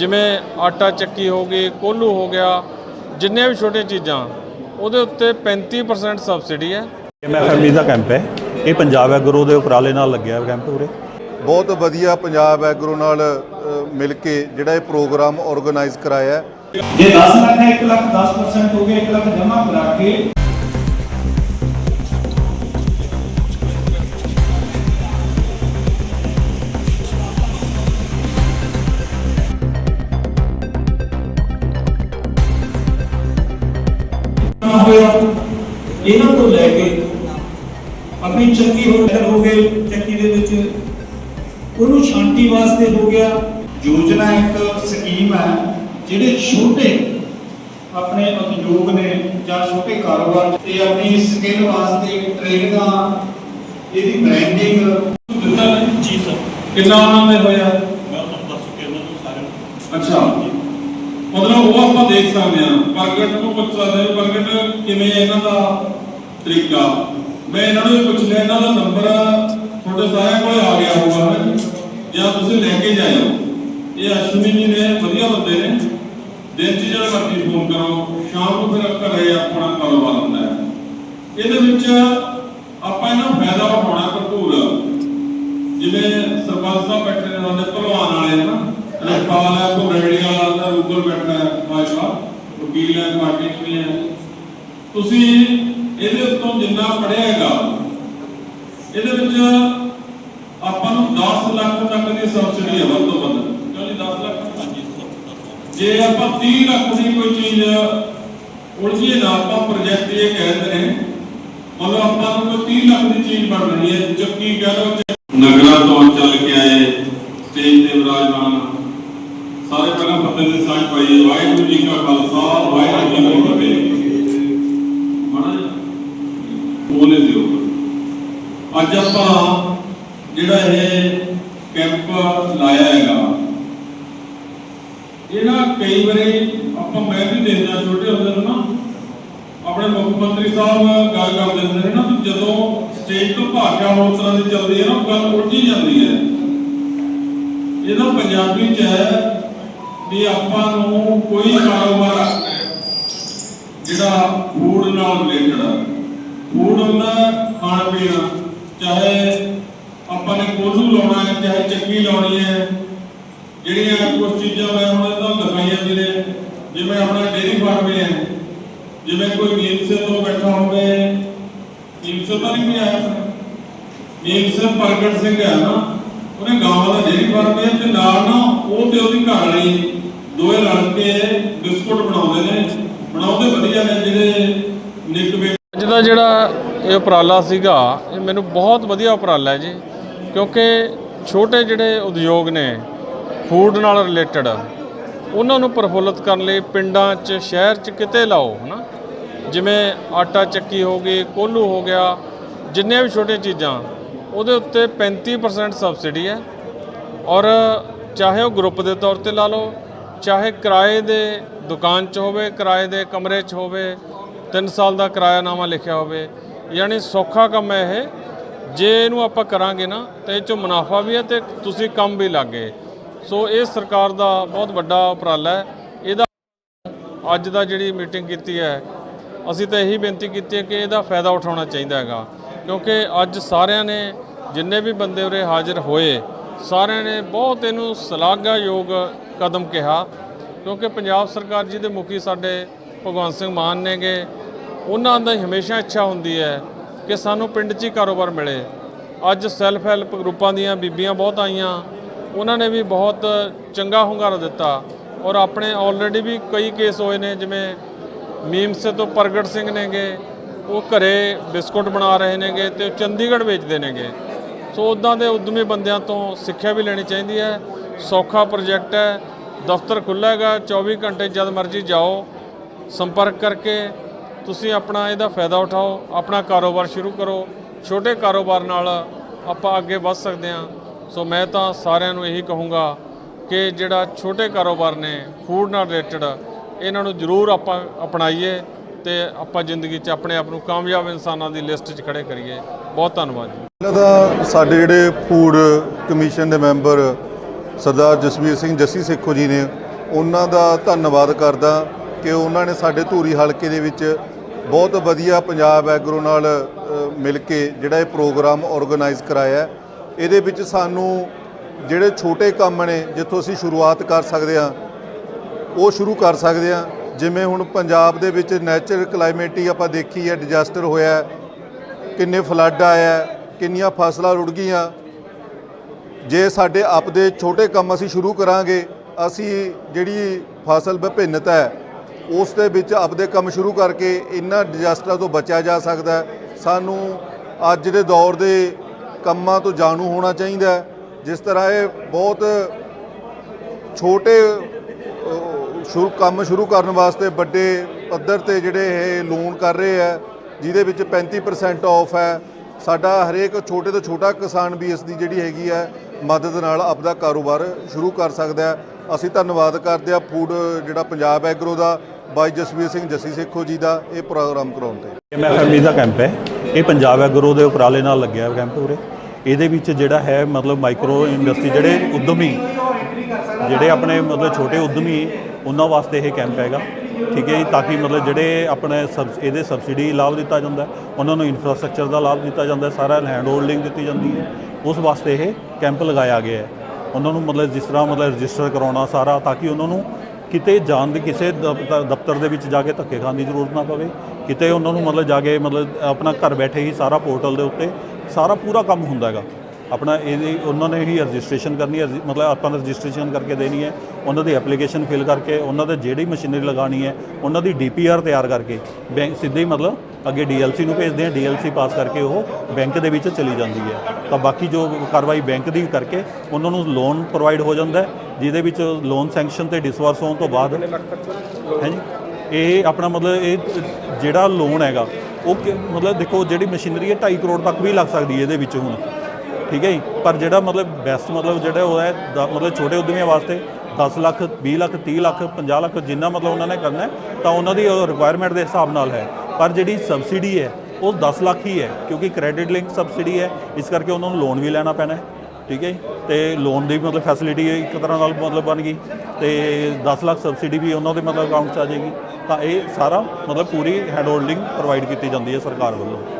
ਜਿਵੇਂ ਆਟਾ ਚੱਕੀ ਹੋ ਗਈ ਕੋਲੂ ਹੋ ਗਿਆ ਜਿੰਨੇ ਵੀ ਛੋਟੇ ਚੀਜ਼ਾਂ ਉਹਦੇ ਉੱਤੇ 35% ਸਬਸਿਡੀ ਹੈ। ਐਮਐਫਐਮਈ ਦਾ ਕੈਂਪ ਹੈ। ਇਹ ਪੰਜਾਬ ਐਗਰੋ ਦੇ ਉਪਰਾਲੇ ਨਾਲ ਲੱਗਿਆ ਹੈ ਕੈਂਪ ਉਰੇ। ਬਹੁਤ ਵਧੀਆ ਪੰਜਾਬ ਐਗਰੋ ਨਾਲ ਮਿਲ ਕੇ ਜਿਹੜਾ ਇਹ ਪ੍ਰੋਗਰਾਮ ਆਰਗੇਨਾਈਜ਼ ਕਰਾਇਆ ਹੈ। ਜੇ 10 ਲੱਖ ਹੈ 1 ਲੱਖ 10% ਹੋ ਗਿਆ 1 ਲੱਖ ਜਮ੍ਹਾਂ ਕਰਾ ਕੇ ਨਾ ਹੋਇਆ ਇਹਨਾਂ ਤੋਂ ਲੈ ਕੇ ਆਪਣੀ ਚੱਕੀ ਹੋ ਹੋ ਗਏ ਚੱਕੀ ਦੇ ਵਿੱਚ। ਉਹਨੂੰ ਸ਼ਾਂਤੀ ਵਾਸਤੇ ਹੋ ਗਿਆ। ਯੋਜਨਾ ਇੱਕ ਸਕੀਮ ਹੈ ਜਿਹੜੇ ਛੋਟੇ ਆਪਣੇ ਉਦਯੋਗ ਨੇ ਜਾਂ ਛੋਟੇ ਕਾਰੋਬਾਰ ਤੇ ਆਪਣੀ ਸਕਿੱਲ ਵਾਸਤੇ ਟ੍ਰੇਨਿੰਗਾਂ ਇਹਦੀ ਬ੍ਰਾਂਡਿੰਗ ਦਿੱਤਾ ਜੀ। ਸਰ ਕਿੰਨਾ ਉਹਨਾਂ ਦੇ ਹੋਇਆ? ਮੈਂ ਤੁਹਾਨੂੰ ਦੱਸ ਚੁੱਕਿਆ ਉਹਨਾਂ ਨੂੰ ਸਾਰੇ ਅੱਛਾ। ਮਤਲਬ ਉਹ ਆਪਾਂ ਦੇਖ ਸਕਦੇ ਹਾਂ। ਪ੍ਰਗਟ ਨੂੰ ਪੁੱਛ ਸਕਦੇ ਹਾਂ ਪ੍ਰਗਟ, ਕਿਵੇਂ ਇਹਨਾਂ ਦਾ ਤਰੀਕਾ? ਮੈਂ ਇਹਨਾਂ ਨੂੰ ਪੁੱਛ ਲਿਆ, ਇਹਨਾਂ ਦਾ ਨੰਬਰ ਤੁਹਾਡੇ ਸਾਰਿਆਂ ਕੋਲ ਆ ਗਿਆ ਹੋਊਗਾ, ਹੈ ਜਾਂ? ਤੁਸੀਂ ਲੈ ਕੇ ਜਾਇਓ। ਇਹ ਅਸ਼ਵਨੀ ਜੀ ਨੇ, ਵਧੀਆ ਬੰਦੇ ਨੇ। ਦਿਨ ਚ ਜਿਹੜਾ ਮਰਜ਼ੀ ਫੋਨ ਕਰੋ, ਸ਼ਾਮ ਨੂੰ ਫਿਰ ਘਰੇ ਆਪਣਾ ਕਾਰੋਬਾਰ ਹੁੰਦਾ ਹੈ। ਇਹਦੇ ਵਿੱਚ ਆਪਾਂ ਇਹਨਾਂ ਫਾਇਦਾ ਉਠਾਉਣਾ ਭਰਪੂਰ। ਜਿਵੇਂ ਸਰਪੰਚ ਸਾਹਿਬ ਬੈਠੇ ਨੇ ਸਾਡੇ ਭਲਵਾਨ ਵਾਲੇ ਨਾ? ਰਖਪਾਲ ਹੈ ਕੋ ਰੈਡੀ ਵਾਲਾ ਦਾ ਉੱਪਰ ਬੈਠਾ ਹੈ, ਭਾਜਪਾ। ਵਕੀਲ ਹੈ, ਪਾਰਟੀ ਚ ਵੀ ਹੈ। ਤੁਸੀਂ ਇਹਦੇ ਉੱਤੋਂ ਜਿੰਨਾ ਪੜਿਆ ਹੈਗਾ, ਇਹਦੇ ਵਿੱਚ ਆਪਾਂ ਨੂੰ 10 ਲੱਖ ਤੱਕ ਦੀ ਸਬਸਿਡੀ ਹੈ ਵੱਧ ਤੋਂ ਵੱਧ। ਕਿਉਂ ਜੀ 10 ਲੱਖ? ਹਾਂਜੀ ਜੇ ਆਪਾਂ 30 ਲੱਖ ਦੀ ਕੋਈ ਚੀਜ਼ ਉਲਝੀਏ ਨਾ, ਆਪਾਂ ਪ੍ਰੋਜੈਕਟ ਇਹ ਕਹਿੰਦੇ ਨੇ ਮਤਲਬ ਆਪਾਂ ਨੂੰ ਕੋਈ 30 ਲੱਖ ਦੀ ਚੀਜ਼ ਬਣ ਰਹੀ ਹੈ, ਚੱਕੀ ਕਹਿ ਲਓ ਨਗਰਾਂ ਤੋਂ ਚੱਲ ਕੇ ਆਏ ਸਟੇਜ ਤੇ ਵਿਰਾਜਮਾਨ ਸਾਰੇ ਪਹਿਲਾਂ ਫਤਿਹ ਦੀ ਸਾਂਝ ਪਾਈਏ ਵਾਹਿਗੁਰੂ ਜੀ ਕਾ ਖਾਲਸਾ ਵਾਹਿਗੁਰੂ ਜੀ ਕੀ ਫਤਿਹ ਮਾਣਾ ਬੋਲੇ ਦਿਓ ਅੱਜ ਆਪਾਂ ਜਿਹੜਾ ਇਹ ਕੈਂਪ ਲਾਇਆ ਹੈਗਾ ਇਹ ਨਾ ਕਈ ਵਾਰੀ ਆਪਾਂ ਮੈਂ ਵੀ ਦੇਖਦਾ ਛੋਟੇ ਹੁੰਦੇ ਨੂੰ ਨਾ, ਆਪਣੇ ਮੁੱਖ ਮੰਤਰੀ ਸਾਹਿਬ ਗੱਲ ਕਰਦੇ ਹੁੰਦੇ ਨੇ ਨਾ ਜਦੋਂ ਸਟੇਜ ਤੋਂ ਭਾਸ਼ਾ ਹੋਰ ਤਰ੍ਹਾਂ ਦੀ ਚੱਲਦੀ ਹੈ ਨਾ ਗੱਲ ਉਲਝੀ ਜਾਂਦੀ ਹੈ। ਇਹਦਾ ਪੰਜਾਬੀ ਚ ਹੈ ਵੀ ਆਪਾਂ ਨੂੰ ਕੋਈ ਕਾਰੋਬਾਰ ਜਿਹੜਾ ਫੂਡ ਨਾਲ ਰਿਲੇਟਡ ਹੈ ਫੂਡ ਹੁੰਦਾ ਖਾਣ ਪੀਣਾ ਚਾਹੇ ਆਪਾਂ ਨੇ ਕੋਲੂ ਲਾਉਣਾ ਹੈ, ਚਾਹੇ ਚੱਕੀ ਲਾਉਣੀ ਹੈ, ਜਿਹੜੀਆਂ ਕੁਝ ਚੀਜ਼ਾਂ ਮੈਂ ਹੁਣ ਤੁਹਾਨੂੰ ਦਿਖਾਈਆਂ ਜੀ ਨੇ ਜਿਵੇਂ ਆਪਣਾ ਡੇਰੀ ਫਾਰਮ ਹੈ, ਜਿਵੇਂ ਕੋਈ ਨੀਮਸੇ ਤੋਂ ਬੈਠਾ ਹੋਵੇ ਨੀਮਸੇ ਤਾਂ ਨਹੀਂ ਕੋਈ ਆਇਆ ਸਰ ਨੀਮਸੇ ਪ੍ਰਗਟ ਸਿੰਘ ਹੈ ਨਾ, ਉਹਨੇ ਗਾਵਾਂ ਦਾ ਡੇਰੀ ਫਾਰਮ ਹੈ ਤੇ ਨਾਲ ਨਾ ਉਹ ਤੇ ਉਹਦੀ ਘਰ ਵਾਲੀ ਦੋਏ ਰਲ ਕੇ ਬਿਸਕੁਟ ਬਣਾਉਂਦੇ ਨੇ, ਬਣਾਉਂਦੇ ਵਧੀਆ ਨੇ ਜਿਹੜੇ ਨਿੱਕ ਵੇ ਅੱਜ ਦਾ ਜਿਹੜਾ ਇਹ ਉਪਰਾਲਾ ਸੀਗਾ, ਇਹ ਮੈਨੂੰ ਬਹੁਤ ਵਧੀਆ ਉਪਰਾਲਾ ਹੈ ਜੀ, ਕਿਉਂਕਿ ਛੋਟੇ ਜਿਹੜੇ ਉਦਯੋਗ ਨੇ ਫੂਡ ਨਾਲ ਰਿਲੇਟਡ ਉਹਨਾਂ ਨੂੰ ਪ੍ਰਫੁੱਲਤ ਕਰਨ ਲਈ ਪਿੰਡਾਂ 'ਚ, ਸ਼ਹਿਰ 'ਚ ਕਿਤੇ ਲਾਓ, ਹਨਾ? ਜਿਵੇਂ ਆਟਾ ਚੱਕੀ ਹੋ ਗਈ, ਕੋਲੂ ਹੋ ਗਿਆ ਜਿੰਨੇ ਵੀ ਛੋਟੇ ਚੀਜ਼ਾਂ, ਉਹਦੇ ਉੱਤੇ 35% ਸਬਸਿਡੀ ਹੈ। ਔਰ ਚਾਹੇ ਉਹ ਗਰੁੱਪ ਦੇ ਤੌਰ ਤੇ ਲਾ ਲਓ, ਚਾਹੇ ਕਿਰਾਏ ਦੇ ਦੁਕਾਨ 'ਚ ਹੋਵੇ, ਕਿਰਾਏ ਦੇ ਕਮਰੇ 'ਚ ਹੋਵੇ 3 ਸਾਲ ਦਾ ਕਿਰਾਇਆਨਾਮਾ ਲਿਖਿਆ ਹੋਵੇ, ਯਾਨੀ ਸੌਖਾ ਕੰਮ ਹੈ ਇਹ। ਜੇ ਇਹਨੂੰ ਆਪਾਂ ਕਰਾਂਗੇ ਨਾ, ਤੇ ਇਹ 'ਚੋਂ ਮੁਨਾਫਾ ਵੀ ਹੈ ਤੇ ਤੁਸੀਂ ਕੰਮ ਵੀ ਲੱਗੇ ਸੋ ਇਹ ਸਰਕਾਰ ਦਾ ਬਹੁਤ ਵੱਡਾ ਉਪਰਾਲਾ ਹੈ। ਇਹਦਾ ਅੱਜ ਦਾ ਜਿਹੜੀ ਮੀਟਿੰਗ ਕੀਤੀ ਹੈ, ਅਸੀਂ ਤਾਂ ਇਹੀ ਬੇਨਤੀ ਕੀਤੀ ਹੈ ਕਿ ਇਹਦਾ ਫਾਇਦਾ ਉਠਾਉਣਾ ਚਾਹੀਦਾ ਹੈਗਾ। ਕਿਉਂਕਿ ਅੱਜ ਸਾਰਿਆਂ ਨੇ, ਜਿੰਨੇ ਵੀ ਬੰਦੇ ਉਰੇ ਹਾਜ਼ਰ ਹੋਏ, ਸਾਰਿਆਂ ਨੇ ਬਹੁਤ ਇਹਨੂੰ ਸ਼ਲਾਘਾਯੋਗ ਕਦਮ ਕਿਹਾ। ਕਿਉਂਕਿ ਪੰਜਾਬ ਸਰਕਾਰ ਜੀ ਦੇ ਮੁਖੀ ਸਾਡੇ ਭਗਵੰਤ ਸਿੰਘ ਮਾਨ ਨੇਗੇ, ਉਹਨਾਂ ਦਾ ਹਮੇਸ਼ਾ ਇੱਛਾ ਹੁੰਦੀ ਹੈ ਕਿ ਸਾਨੂੰ ਪਿੰਡ 'ਚ ਹੀ ਕਾਰੋਬਾਰ ਮਿਲੇ। ਅੱਜ ਸੈਲਫ ਹੈਲਪ ਗਰੁੱਪਾਂ ਦੀਆਂ ਬੀਬੀਆਂ ਬਹੁਤ ਆਈਆਂ, ਉਹਨਾਂ ਨੇ ਵੀ ਬਹੁਤ ਚੰਗਾ ਹੁੰਗਾਰਾ ਦਿੱਤਾ ਔਰ ਆਪਣੇ ਆਲਰੇਡੀ ਵੀ ਕਈ ਕੇਸ ਹੋਏ ਨੇ, ਜਿਵੇਂ ਮੀਮਸੇ ਤੋਂ ਪ੍ਰਗਟ ਸਿੰਘ ਨੇਗੇ, ਉਹ ਘਰੇ ਬਿਸਕੁਟ ਬਣਾ ਰਹੇ ਨੇਗੇ ਤੇ ਉਹ ਚੰਡੀਗੜ੍ਹ ਵੇਚਦੇ ਨੇਗੇ। ਸੋ ਉਦਾਂ ਦੇ ਉਦਮੀ ਬੰਦਿਆਂ ਤੋਂ ਸਿੱਖਿਆ ਵੀ ਲੈਣੀ ਚਾਹੀਦੀ ਹੈ। ਸੌਖਾ ਪ੍ਰੋਜੈਕਟ ਹੈ, ਦਫ਼ਤਰ ਖੁੱਲ੍ਹਾ ਹੈਗਾ 24 ਘੰਟੇ ਜਦ ਮਰਜ਼ੀ ਜਾਓ। ਸੰਪਰਕ ਕਰਕੇ ਤੁਸੀਂ ਆਪਣਾ ਇਹਦਾ ਫਾਇਦਾ ਉਠਾਓ, ਆਪਣਾ ਕਾਰੋਬਾਰ ਸ਼ੁਰੂ ਕਰੋ। ਛੋਟੇ ਕਾਰੋਬਾਰ ਨਾਲ ਆਪਾਂ ਅੱਗੇ ਵੱਧ ਸਕਦੇ ਹਾਂ। ਸੋ ਮੈਂ ਤਾਂ ਸਾਰਿਆਂ ਨੂੰ ਇਹੀ ਕਹੂੰਗਾ ਕਿ ਜਿਹੜਾ ਛੋਟੇ ਕਾਰੋਬਾਰ ਨੇ ਫੂਡ ਨਾਲ ਰਿਲੇਟਡ ਇਹਨਾਂ ਨੂੰ ਜ਼ਰੂਰ ਆਪਾਂ ਅਪਣਾਈਏ ਤੇ ਆਪਾਂ ਜ਼ਿੰਦਗੀ 'ਚ ਆਪਣੇ ਆਪ ਨੂੰ ਕਾਮਯਾਬ ਇਨਸਾਨਾਂ ਦੀ ਲਿਸਟ 'ਚ ਖੜੇ ਕਰੀਏ। ਬਹੁਤ ਧੰਨਵਾਦ ਜੀ। ਪਹਿਲਾਂ ਤਾਂ ਸਾਡੇ ਜਿਹੜੇ ਫੂਡ ਕਮਿਸ਼ਨ ਦੇ ਮੈਂਬਰ ਸਰਦਾਰ ਜਸਵੀਰ ਸਿੰਘ ਜੱਸੀ ਸੇਖੋ ਜੀ ਨੇ, ਉਹਨਾਂ ਦਾ ਧੰਨਵਾਦ ਕਰਦਾ। ਕਿ ਉਹਨਾਂ ਨੇ ਸਾਡੇ ਧੂਰੀ ਹਲਕੇ ਦੇ ਵਿੱਚ ਬਹੁਤ ਵਧੀਆ ਪੰਜਾਬ ਐਗਰੋ ਨਾਲ ਮਿਲ ਕੇ ਜਿਹੜਾ ਇਹ ਪ੍ਰੋਗਰਾਮ ਆਰਗੇਨਾਈਜ਼ ਕਰਾਇਆ ਇਹਦੇ ਵਿੱਚ ਸਾਨੂੰ ਜਿਹੜੇ ਛੋਟੇ ਕੰਮ ਨੇ, ਜਿੱਥੋਂ ਅਸੀਂ ਸ਼ੁਰੂਆਤ ਕਰ ਸਕਦੇ ਹਾਂ, ਉਹ ਸ਼ੁਰੂ ਕਰ ਸਕਦੇ ਹਾਂ। ਜਿਵੇਂ ਹੁਣ ਪੰਜਾਬ ਦੇ ਵਿੱਚ ਨੈਚੁਰਲ ਕਲਾਈਮੇਟ ਹੀ ਆਪਾਂ ਦੇਖੀ ਹੈ, ਡਿਜ਼ਾਸਟਰ ਹੋਇਆ ਕਿੰਨੇ ਫਲੱਡ ਆਇਆ ਕਿੰਨੀਆਂ ਫਸਲਾਂ ਰੁੜ ਗਈਆਂ। ਜੇ ਸਾਡੇ ਆਪਦੇ ਛੋਟੇ ਕੰਮ ਅਸੀਂ ਸ਼ੁਰੂ ਕਰਾਂਗੇ, ਅਸੀਂ ਜਿਹੜੀ ਫਸਲ ਵਿਭਿੰਨਤਾ ਹੈ ਉਸ ਦੇ ਵਿੱਚ ਆਪਦੇ ਕੰਮ ਸ਼ੁਰੂ ਕਰਕੇ ਇਹਨਾਂ ਡਿਜ਼ਾਸਟਰਾਂ ਤੋਂ ਬਚਿਆ ਜਾ ਸਕਦਾ ਸਾਨੂੰ ਅੱਜ ਦੇ ਦੌਰ ਦੇ ਕੰਮਾਂ ਤੋਂ ਜਾਣੂ ਹੋਣਾ ਚਾਹੀਦਾ ਜਿਸ ਤਰ੍ਹਾਂ ਇਹ ਬਹੁਤ ਛੋਟੇ ਸ਼ੁਰੂ, ਕੰਮ ਸ਼ੁਰੂ ਕਰਨ ਵਾਸਤੇ ਵੱਡੇ ਪੱਧਰ ਤੇ ਜਿਹੜੇ ਇਹ ਲੋਨ ਕਰ ਰਹੇ ਆ ਜਿਹਦੇ ਵਿੱਚ 35% ਆਫ ਹੈ। ਸਾਡਾ ਹਰੇਕ ਛੋਟੇ ਤੋਂ ਛੋਟਾ ਕਿਸਾਨ ਵੀ ਇਸ ਦੀ ਜਿਹੜੀ ਹੈਗੀ ਹੈ ਮਦਦ ਨਾਲ ਆਪਦਾ ਕਾਰੋਬਾਰ ਸ਼ੁਰੂ ਕਰ ਸਕਦਾ ਹੈ। ਅਸੀਂ ਧੰਨਵਾਦ ਕਰਦੇ ਆ ਫੂਡ, ਜਿਹੜਾ ਪੰਜਾਬ ਐਗਰੋ ਦਾ, ਬਾਈ ਜਸਵੀਰ ਸਿੰਘ, ਜੱਸੀ ਸੇਖੋ ਜੀ ਦਾ, ਇਹ ਪ੍ਰੋਗਰਾਮ ਕਰਾਉਣ ਤੇ। ਐਮਐਫਐਮਈ ਦਾ ਕੈਂਪ ਹੈ। ਇਹ ਪੰਜਾਬ ਐਗਰੋ ਦੇ ਉਪਰਾਲੇ ਨਾਲ ਲੱਗਿਆ ਹੈ ਕੈਂਪ ਉਰੇ। ਇਹਦੇ ਵਿੱਚ ਜਿਹੜਾ ਹੈ, ਮਤਲਬ ਮਾਈਕਰੋ ਇੰਡਸਟਰੀ ਜਿਹੜੇ ਉਦਮੀ, ਜਿਹੜੇ ਆਪਣੇ ਮਤਲਬ ਛੋਟੇ ਉਦਮੀ, ਉਹਨਾਂ ਵਾਸਤੇ ਇਹ ਕੈਂਪ ਹੈਗਾ। ਠੀਕ ਹੈ ਜੀ, ਤਾਂ ਕਿ ਮਤਲਬ ਜਿਹੜੇ ਆਪਣੇ ਸਬਸ, ਇਹਦੇ ਸਬਸਿਡੀ ਲਾਭ ਦਿੱਤਾ ਜਾਂਦਾ ਉਹਨਾਂ ਨੂੰ ਇਨਫਰਾਸਟ੍ਰਕਚਰ ਦਾ ਲਾਭ ਦਿੱਤਾ ਜਾਂਦਾ ਸਾਰਾ ਲੈਂਡ ਹੋਲਡਿੰਗ ਦਿੱਤੀ ਜਾਂਦੀ ਹੈ। ਉਸ ਵਾਸਤੇ ਇਹ ਕੈਂਪ ਲਗਾਇਆ ਗਿਆ ਹੈ। ਉਹਨਾਂ ਨੂੰ ਮਤਲਬ ਜਿਸ ਤਰ੍ਹਾਂ ਮਤਲਬ ਰਜਿਸਟਰ ਕਰਾਉਣਾ ਸਾਰਾ ਤਾਂ ਕਿ ਉਹਨਾਂ ਨੂੰ ਕਿਤੇ ਜਾਣ ਦੀ ਕਿਸੇ ਦਫ਼ਤਰ ਦੇ ਵਿੱਚ ਜਾ ਕੇ ਧੱਕੇ ਖਾਣ ਦੀ ਜ਼ਰੂਰਤ ਨਾ ਪਵੇ। ਕਿਤੇ ਉਹਨਾਂ ਨੂੰ ਮਤਲਬ ਜਾ ਕੇ ਮਤਲਬ ਆਪਣਾ ਘਰ ਬੈਠੇ ਹੀ ਸਾਰਾ ਪੋਰਟਲ ਦੇ ਉੱਤੇ ਸਾਰਾ ਪੂਰਾ ਕੰਮ ਹੁੰਦਾ ਹੈਗਾ। ਆਪਣਾ ਇਹਦੀ ਉਹਨਾਂ ਨੇ ਹੀ ਰਜਿਸਟ੍ਰੇਸ਼ਨ ਕਰਨੀ ਹੈ ਮਤਲਬ ਆਪਾਂ ਨੇ ਰਜਿਸਟ੍ਰੇਸ਼ਨ ਕਰਕੇ ਦੇਣੀ ਹੈ, ਉਹਨਾਂ ਦੀ ਐਪਲੀਕੇਸ਼ਨ ਫਿਲ ਕਰਕੇ, ਉਹਨਾਂ ਦੇ ਜਿਹੜੀ ਮਸ਼ੀਨਰੀ ਲਗਾਣੀ ਹੈ, ਉਹਨਾਂ ਦੀ ਡੀਪੀਆਰ ਤਿਆਰ ਕਰਕੇ ਬੈਂਕ ਸਿੱਧੇ ਹੀ ਮਤਲਬ ਅੱਗੇ ਡੀਐਲਸੀ ਨੂੰ ਭੇਜਦੇ ਆ, ਡੀਐਲਸੀ ਪਾਸ ਕਰਕੇ ਉਹ ਬੈਂਕ ਦੇ ਵਿੱਚ ਚਲੀ ਜਾਂਦੀ ਹੈ। ਤਾਂ ਬਾਕੀ ਜੋ ਕਾਰਵਾਈ ਬੈਂਕ ਦੀ ਕਰਕੇ ਉਹਨਾਂ ਨੂੰ ਲੋਨ ਪ੍ਰੋਵਾਈਡ ਹੋ ਜਾਂਦਾ ਜਿਹਦੇ ਵਿੱਚ ਲੋਨ ਸੈਂਕਸ਼ਨ ਤੇ ਡਿਸਵਰਸ ਹੋਣ ਤੋਂ ਬਾਅਦ ਹੈ ਇਹ ਆਪਣਾ ਮਤਲਬ ਇਹ ਜਿਹੜਾ ਲੋਨ ਹੈਗਾ, ਉਹ ਕਿ- ਮਤਲਬ ਦੇਖੋ ਜਿਹੜੀ ਮਸ਼ੀਨਰੀ ਹੈ 2.5 ਕਰੋੜ ਤੱਕ ਵੀ ਲੱਗ ਸਕਦੀ ਹੈ ਇਹਦੇ ਵਿੱਚ ਹੁਣ। ਠੀਕ ਹੈ ਜੀ? ਪਰ ਜਿਹੜਾ ਮਤਲਬ ਬੈਸਟ ਮਤਲਬ ਜਿਹੜਾ ਉਹ ਹੈ ਮਤਲਬ ਛੋਟੇ ਉਦਮੀਆਂ ਵਾਸਤੇ 10 ਲੱਖ 20 ਲੱਖ 30 ਲੱਖ 50 ਲੱਖ ਜਿੰਨਾ ਮਤਲਬ ਉਹਨਾਂ ਨੇ ਕਰਨਾ ਤਾਂ ਉਹਨਾਂ ਦੀ ਰਿਕੁਆਇਰਮੈਂਟ ਦੇ ਹਿਸਾਬ ਨਾਲ ਹੈ। ਪਰ ਜਿਹੜੀ ਸਬਸਿਡੀ ਹੈ, ਉਹ 10 ਲੱਖ ਹੀ ਹੈ, ਕਿਉਂਕਿ ਕ੍ਰੈਡਿਟ ਲਿੰਕ ਸਬਸਿਡੀ ਹੈ, ਇਸ ਕਰਕੇ ਉਹਨਾਂ ਨੂੰ ਲੋਨ ਵੀ ਲੈਣਾ ਪੈਣਾ ਹੈ, ਠੀਕ ਹੈ ਜੀ? ਤੇ ਲੋਨ ਦੀ ਮਤਲਬ ਫੈਸਿਲਿਟੀ ਇੱਕ ਤਰ੍ਹਾਂ ਨਾਲ ਮਤਲਬ ਬਣ ਗਈ, ਤੇ 10 ਲੱਖ ਸਬਸਿਡੀ ਵੀ ਉਹਨਾਂ ਦੇ ਮਤਲਬ ਅਕਾਊਂਟ 'ਚ ਆ ਜਾਏਗੀ। ਤਾਂ ਇਹ ਸਾਰਾ ਮਤਲਬ ਪੂਰੀ ਹੈਂਡ ਹੋਲਡਿੰਗ ਪ੍ਰੋਵਾਈਡ ਕੀਤੀ ਜਾਂਦੀ ਹੈ ਸਰਕਾਰ ਵੱਲੋਂ।